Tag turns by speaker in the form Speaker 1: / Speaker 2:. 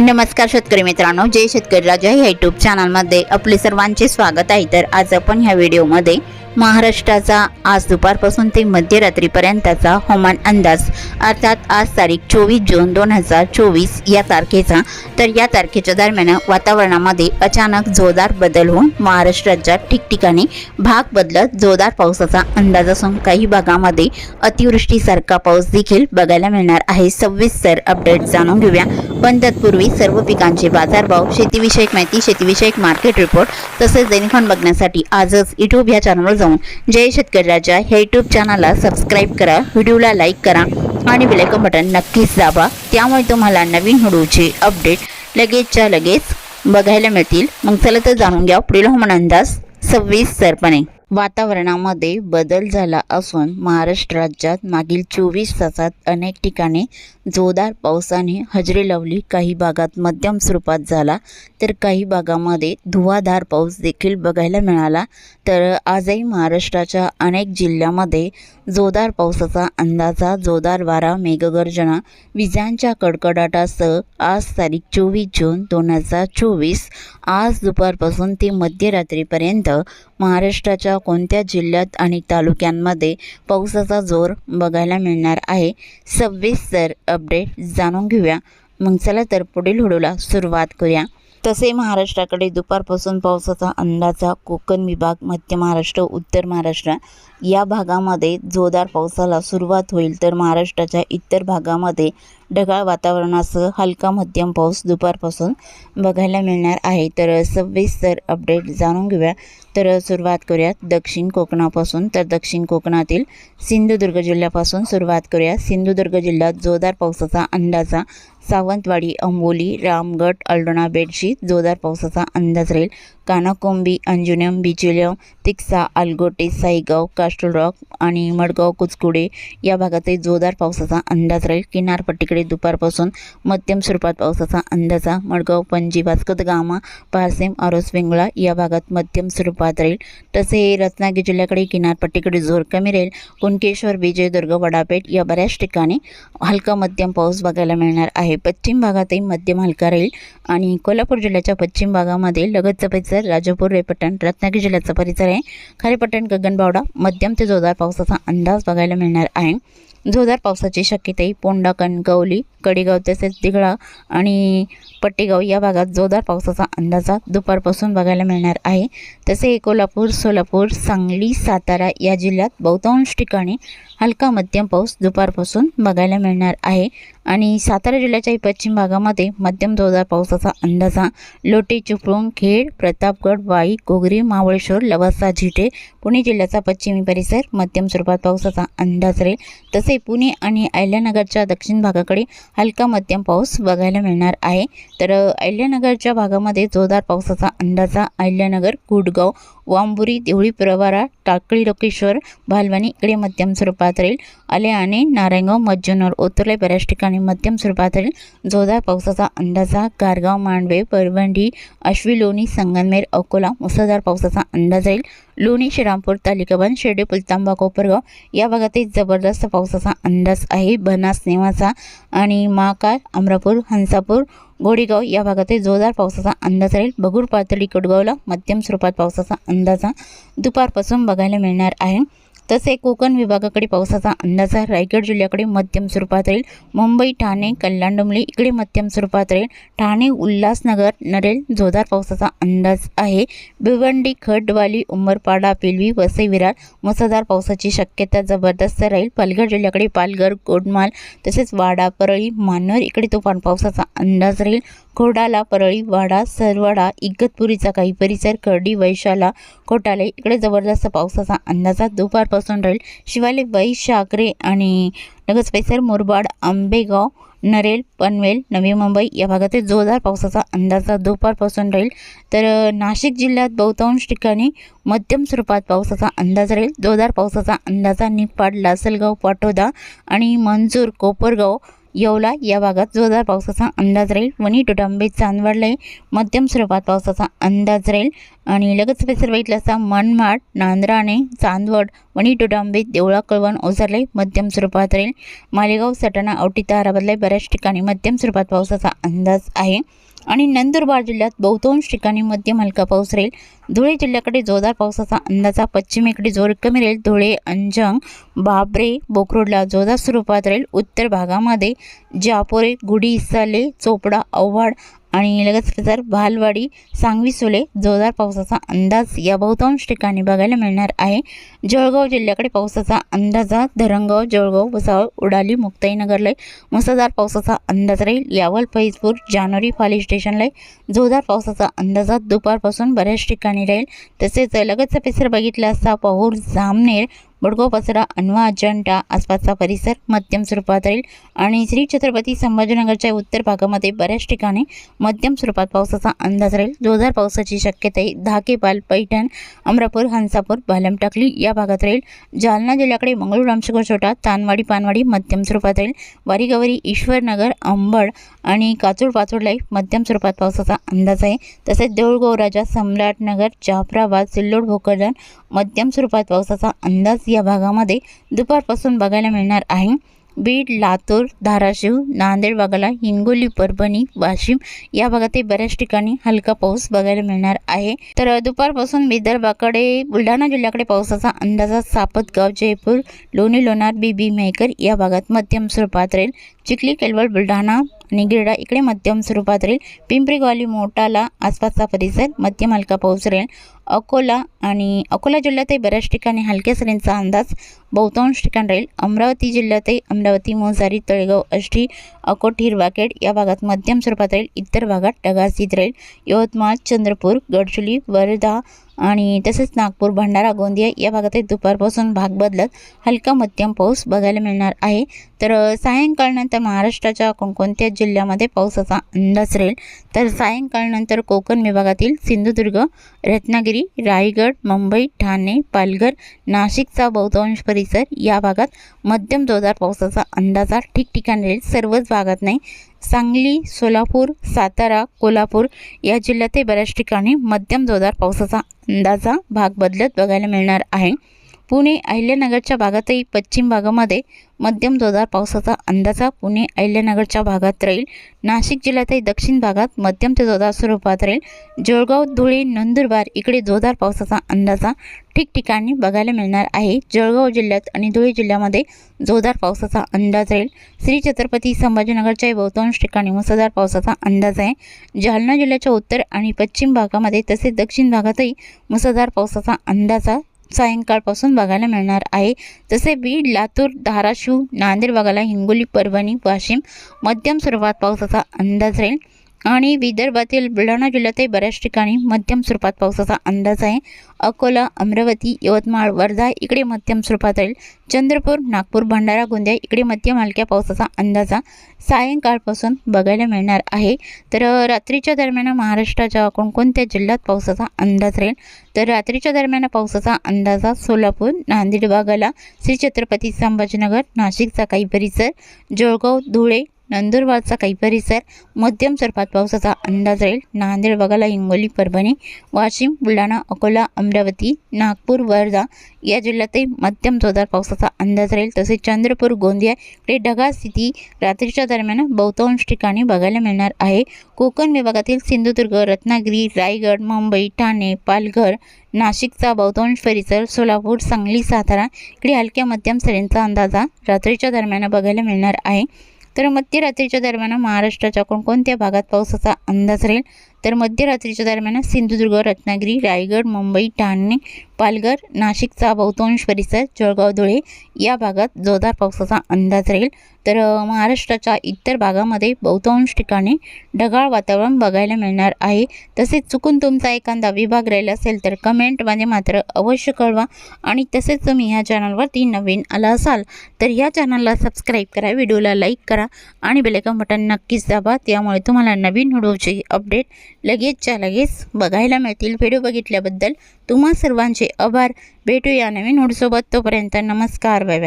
Speaker 1: नमस्कार शेतकरी मित्रांनो जय शेतकरी राजा या यूट्यूब चॅनलमध्ये आपले सर्वांचे स्वागत आहे. तर आज आपण ह्या व्हिडिओमध्ये महाराष्ट्राचा आज दुपारपासून ते मध्यरात्रीपर्यंतचा हवामान अंदाज अर्थात आज तारीख चोवीस जून दोन हजार चोवीस या तारखेचा. तर या तारखेच्या दरम्यान वातावरणामध्ये अचानक जोरदार बदल होऊन महाराष्ट्राच्या ठिकठिकाणी भाग बदलत जोरदार पावसाचा अंदाज असून काही भागामध्ये अतिवृष्टीसारखा पाऊस देखील बघायला मिळणार आहे. सविस्तर अपडेट जाणून घेऊया. पण तत्पूर्वी सर्व पिकांचे बाजारभाव शेतीविषयक माहिती शेतीविषयक मार्केट रिपोर्ट तसेच दैनिकन बघण्यासाठी आजच युट्यूब या चॅनलवर जाऊन जय शेतकरी राजा ह्या युट्यूब चॅनलला सबस्क्राईब करा व्हिडिओला लाईक करा आणि बेलायकन बटन नक्कीच दाबा. त्यामुळे तुम्हाला नवीन व्हिडिओचे अपडेट लगेचच्या लगेच बघायला मिळतील. मग चला तर जाणून घ्या पुढील हवामान अंदाज सविस्तरपणे वातावरणामध्ये बदल झाला असून महाराष्ट्र राज्यात मागील चोवीस तासात अनेक ठिकाणी जोरदार पावसाने हजेरी लावली. काही भागात मध्यम स्वरूपात झाला. तर काही भागामध्ये धुवाधार पाऊस देखील बघायला मिळाला. तर आजही महाराष्ट्राच्या अनेक जिल्ह्यामध्ये जोरदार पावसाचा अंदाजा जोरदार वारा मेघगर्जना विजांच्या कडकडाटासह आज तारीख चोवीस जून दोन हजार चोवीस. आज दुपारपासून ते मध्यरात्रीपर्यंत महाराष्ट्राच्या कोणत्या जिल्ह्यात आणि तालुक्यांमध्ये पावसाचा जोर बघायला मिळणार आहे? सविस्तर अपडेट जाणून घेऊया. मग चला तर पुढील हुडूला सुरुवात करूया. तसे महाराष्ट्राकडे दुपारपासून पावसाचा अंदाजा कोकण विभाग मध्य महाराष्ट्र उत्तर महाराष्ट्र या भागामध्ये जोरदार पावसाला सुरुवात होईल. तर महाराष्ट्राच्या इतर भागामध्ये ढगाळ वातावरणासह हलका मध्यम पाऊस दुपारपासून बघायला मिळणार आहे. तर सविस्तर अपडेट जाणून घेऊया. तर सुरुवात करूयात दक्षिण कोकणापासून. तर दक्षिण कोकणातील सिंधुदुर्ग जिल्ह्यापासून सुरुवात करूया सिंधुदुर्ग जिल्ह्यात जोरदार पावसाचा अंदाजा सावंतवाडी अंबोली रामगड अल्डोणा बेडशीत जोरदार पावसाचा अंदाज राहील. कानाकोंबी अंजुनम बिचुलियम तिक्सा आलगोटे साईगाव कास्टल रॉक आणि मडगाव कुचकुडे या भागातही जोरदार पावसाचा अंदाज राहील. किनारपट्टीकडे दुपारपासून मध्यम स्वरूपात पावसाचा अंदाजा मडगाव पणजी वास्कोद गामा पारसेम आरोस वेंगुळा या भागात मध्यम स्वरूपात राहील. तसे रत्नागिरी जिल्ह्याकडे किनारपट्टीकडे जोर कमी राहील. कुणकेश्वर विजयदुर्ग वडापेठ या बऱ्याच ठिकाणी हलका मध्यम पाऊस बघायला मिळणार आहे. पश्चिम भागातही मध्यम हलका राहील आणि कोल्हापूर जिल्ह्याच्या पश्चिम भागामध्ये लगतचा परिसर राजापूर रेपटण रत्नागिरी जिल्ह्याचा परिसर आहे. खारेपट्टण गगनबावडा मध्यम ते जोरदार पावसाचा अंदाज बघायला मिळणार आहे. जोरदार पावसाची शक्यताही पोंडा कणकवली कडेगाव तसेच दिघळा आणि पट्टेगाव या भागात जोरदार पावसाचा अंदाजा दुपारपासून बघायला मिळणार आहे. तसे कोल्हापूर सोलापूर सांगली सातारा या जिल्ह्यात बहुतांश ठिकाणी हलका मध्यम पाऊस दुपारपासून बघायला मिळणार आहे. आणि सातारा जिल्ह्याच्याही पश्चिम भागामध्ये मध्यम जोरदार पावसाचा अंदाजा लोटे चिपळूण खेड प्रतापगड वाई गोगरी मावळेश्वर लवासा झिटे पुणे जिल्ह्याचा पश्चिमी परिसर मध्यम स्वरूपात पावसाचा अंदाज राहील. तसे पुणे आणि अहिल्यानगरच्या दक्षिण भागाकडे हलका मध्यम पाऊस बघायला मिळणार आहे. तर अहिल्यानगरच्या भागामध्ये जोरदार पावसाचा अंदाजा अहिल्यानगर कुडगाव वांबुरी देवळी प्रवारा टाकळी लोकेश्वर भालवानी इकडे मध्यम स्वरूपात राहील. आले आणि नारायणगाव मज्जनवर ओतरले बऱ्याच ठिकाणी मध्यम स्वरूपात राहील जोरदार पावसाचा अंदाजा गारगाव मांडवे परभंडी अश्वी लोणी संगनमेर अकोला मुसळधार पावसाचा अंदाज येईल लोणी श्रीरामपूर तालिकाबंद शेडे पुलतांबा कोपरगाव या भागातही जबरदस्त पावसाचा अंदाज आहे. बनास नेवासा आणि महाकाळ अमरापूर हंसापूर गोडीगाव या भागातही जोरदार पावसाचा अंदाज राहील. बगूर पातळी कुडगावला मध्यम स्वरूपात पावसाचा अंदाजा दुपारपासून बघायला मिळणार आहे. तसे कोकण विभागाकडे पावसाचा अंदाज आहे रायगड जिल्ह्याकडे मध्यम स्वरूपात राहील. मुंबई ठाणे कल्याण डोंबली इकडे मध्यम स्वरूपात राहील. ठाणे उल्हासनगर नरेल जोरदार पावसाचा अंदाज आहे. भिवंडी खडवाली उमरपाडा पिलवी वसई विरार मुसळधार पावसाची शक्यता जबरदस्त राहील. पालघर जिल्ह्याकडे पालघर गोडमाल तसेच वाडा परळी मानवर इकडे तुफान पावसाचा अंदाज राहील. खोडाला परळी वाडा सरवाडा इगतपुरीचा काही परिसर खर्डी वैशाला खोटाले इकडे जबरदस्त पावसाचा अंदाजा. दुपारपासून राहील. शिवाले वै शाकरे आणि लगेच पैसर मुरबाड आंबेगाव नरेल पनवेल नवी मुंबई या भागातील जोरदार पावसाचा अंदाजा दुपारपासून राहील. तर नाशिक जिल्ह्यात बहुतांश ठिकाणी मध्यम स्वरूपात पावसाचा अंदाज राहील. जोरदार पावसाचा अंदाजा निफाड लासलगाव पाटोदा आणि मंजूर कोपरगाव येवला. या भागात जोरदार पावसाचा अंदाज राहील. वणी टोटांबे चांदवडलाही मध्यम स्वरूपात पावसाचा अंदाज राहील. आणि लगेच परिसर बघितला असता मनमाड नांद्राणे चांदवड वणी टोटांबे देवळा कळवण ओसरले मध्यम स्वरूपात राहील. मालेगाव सटाणा औटी ताराबदलाही बऱ्याच ठिकाणी मध्यम स्वरूपात पावसाचा अंदाज आहे. आणि नंदुरबार जिल्ह्यात बहुतांश ठिकाणी मध्यम हलका पाऊस राहील. धुळे जिल्ह्याकडे जोरदार पावसाचा अंदाजा पश्चिमेकडे जोर कमी राहील. धुळे अंजंग बाबरे बोकरोडला जोरदार स्वरूपात राहील. उत्तर भागामध्ये जापोरे गुढी इसाले चोपडा आव्हाड आणि लगेच तर भालवाडी सांगवी सोले जोरदार पावसाचा अंदाज या बहुतांश ठिकाणी बघायला मिळणार आहे. जळगाव जिल्ह्याकडे पावसाचा अंदाजा धरणगाव जळगाव भुसावळ उडाली मुक्ताईनगरला मुसळधार पावसाचा अंदाज राहील. यावल फैजपूर जानेवारी फाली स्टेशनला जोरदार पावसाचा अंदाजा दुपारपासून बऱ्याच ठिकाणी राहील. तसेच लगतचा पेसर बघितला असता पाहूर जामनेर बडगाव पसरा अनवा अजंठा आसपासचा परिसर मध्यम स्वरूपात राहील आणि श्री छत्रपती संभाजीनगरच्या उत्तर भागामध्ये बऱ्याच ठिकाणी मध्यम स्वरूपात पावसाचा अंदाज राहील. जोरदार पावसाची शक्यताही धाकेपाल पैठण अमरापूर हंसापूर भालमटाकली या भागात राहील. जालना जिल्ह्याकडे मंगळूर रामशेखर छोटा तानवाडी पानवाडी मध्यम स्वरूपात राहील. वारीगवरी ईश्वरनगर अंबड आणि काचूड पाचोडलाही मध्यम स्वरूपात पावसाचा अंदाज आहे. तसेच देऊळगाव राजा सम्राटनगर जाफराबाद सिल्लोड भोकरदन मध्यम स्वरूपात पावसाचा अंदाज या भागामध्ये दुपारपासून बघायला मिळणार आहे. बीड लातूर धाराशिव नांदेड भागाला हिंगोली परभणी वाशिम या भागातही बऱ्याच ठिकाणी हलका पाऊस बघायला मिळणार आहे. तर दुपारपासून विदर्भाकडे बुलढाणा जिल्ह्याकडे पावसाचा अंदाजा सापतगाव जयपूर लोणी लोणार बीबी मेहकर या भागात मध्यम स्वरूपात राहील. चिखली केलवड बुलढाणा आणि गिरडा इकडे मध्यम स्वरूपात राहील. पिंपरी ग्वाली मोटाला आसपासचा परिसर मध्यम हलका पाऊस राहील. अकोला आणि अकोला जिल्ह्यातही बऱ्याच ठिकाणी हलक्या सरींचा अंदाज. बहुतांश ठिकाण राहील अमरावती जिल्ह्यातही अमरावती मोजारी तळेगाव अष्टी अकोट हिरवाखेड या भागात मध्यम स्वरूपात राहील. इतर भागात ढगाळ राहील. यवतमाळ चंद्रपूर गडचुली वर्धा आणि तसेच नागपूर भंडारा गोंदिया या भागातही दुपारपासून भाग बदलत हलका मध्यम पाऊस बघायला मिळणार आहे. तर सायंकाळनंतर महाराष्ट्राच्या कोणकोणत्या जिल्ह्यामध्ये पावसाचा अंदाज राहील? तर सायंकाळनंतर कोकण विभागातील सिंधुदुर्ग रत्नागिरी रायगड मुंबई ठाणे पालघर नाशिकचा बहुतांश परिसर या भागात मध्यम जोरदार पावसाचा अंदाजा ठिकठिकाणी सर्वच भागात नाही. सांगली सोलापूर सातारा कोल्हापूर या जिल्ह्यातही बऱ्याच ठिकाणी मध्यम जोरदार पावसाचा अंदाजा भाग बदलत बघायला मिळणार आहे. पुणे अहिल्यानगरच्या भागातही पश्चिम भागामध्ये मध्यम जोरदार पावसाचा अंदाजा. पुणे अहिल्यानगरच्या भागात राहील. नाशिक जिल्ह्यातही दक्षिण भागात मध्यम ते जोरदार स्वरूपात राहील. जळगाव धुळे नंदुरबार इकडे जोरदार पावसाचा अंदाजा ठिकठिकाणी बघायला मिळणार आहे. जळगाव जिल्ह्यात आणि धुळे जिल्ह्यामध्ये जोरदार पावसाचा अंदाज राहील. श्री छत्रपती संभाजीनगरच्याही बहुतांश ठिकाणी मुसळधार पावसाचा अंदाज आहे. जालना जिल्ह्याच्या उत्तर आणि पश्चिम भागामध्ये तसेच दक्षिण भागातही मुसळधार पावसाचा अंदाजा सायंकाळपासून बघायला मिळणार आहे. जसे बीड लातूर धाराशिव नांदेड बघायला हिंगोली परभणी वाशिम मध्यम स्वरूपात पावसाचा अंदाज राहील. आणि विदर्भातील बुलढाणा जिल्ह्यातही बऱ्याच ठिकाणी मध्यम स्वरूपात पावसाचा अंदाज आहे. अकोला अमरावती यवतमाळ वर्धा इकडे मध्यम स्वरूपात राहील. चंद्रपूर नागपूर भंडारा गोंदिया इकडे मध्यम हलक्या पावसाचा अंदाजा सायंकाळपासून बघायला मिळणार आहे. तर रात्रीच्या दरम्यान महाराष्ट्राच्या कोणकोणत्या जिल्ह्यात पावसाचा अंदाज राहील? तर रात्रीच्या दरम्यान पावसाचा अंदाजा सोलापूर नांदेड भागाला. श्री छत्रपती संभाजीनगर नाशिकचा काही परिसर. जळगाव धुळे नंदुरबारचा काही परिसर मध्यम स्वरूपात पावसाचा अंदाज राहील. नांदेड वगळा हिंगोली परभणी वाशिम बुलढाणा अकोला अमरावती नागपूर वर्धा या जिल्ह्यातही मध्यम जोरदार पावसाचा अंदाज राहील. तसेच चंद्रपूर गोंदिया इकडे ढगाळ स्थिती रात्रीच्या दरम्यान बहुतांश ठिकाणी बघायला मिळणार आहे. कोकण विभागातील सिंधुदुर्ग रत्नागिरी रायगड मुंबई ठाणे पालघर नाशिकचा बहुतांश परिसर सोलापूर सांगली सातारा इकडे हलक्या मध्यम सरींचा अंदाजा रात्रीच्या दरम्यान बघायला मिळणार आहे. तर मध्यरात्रीच्या दरम्यान महाराष्ट्राच्या कोणकोणत्या भागात पावसाचा अंदाज राहील? तर मध्यरात्रीच्या दरम्यान सिंधुदुर्ग रत्नागिरी रायगड मुंबई ठाणे पालघर नाशिकचा बहुतांश परिसर जळगाव धुळे या भागात जोरदार पावसाचा अंदाज राहील. तर महाराष्ट्राच्या इतर भागामध्ये बहुतांश ठिकाणी ढगाळ वातावरण बघायला मिळणार आहे. तसेच चुकून तुमचा एखादा विभाग राहिला असेल तर कमेंटमध्ये मात्र अवश्य कळवा आणि तसेच तुम्ही ह्या चॅनलवरती नवीन आला असाल तर ह्या चॅनलला सबस्क्राईब करा व्हिडिओला लाईक करा आणि बेलेकन बटन नक्कीच दाबा. त्यामुळे तुम्हाला नवीन व्हिडिओची अपडेट लगेचच्या लगेच बघायला मिळतील. व्हिडिओ बघितल्याबद्दल तुम्हा सर्वांचे आभार. भेटूया नवीन व्हिडिओसोबत. तोपर्यंत नमस्कार. Bye bye.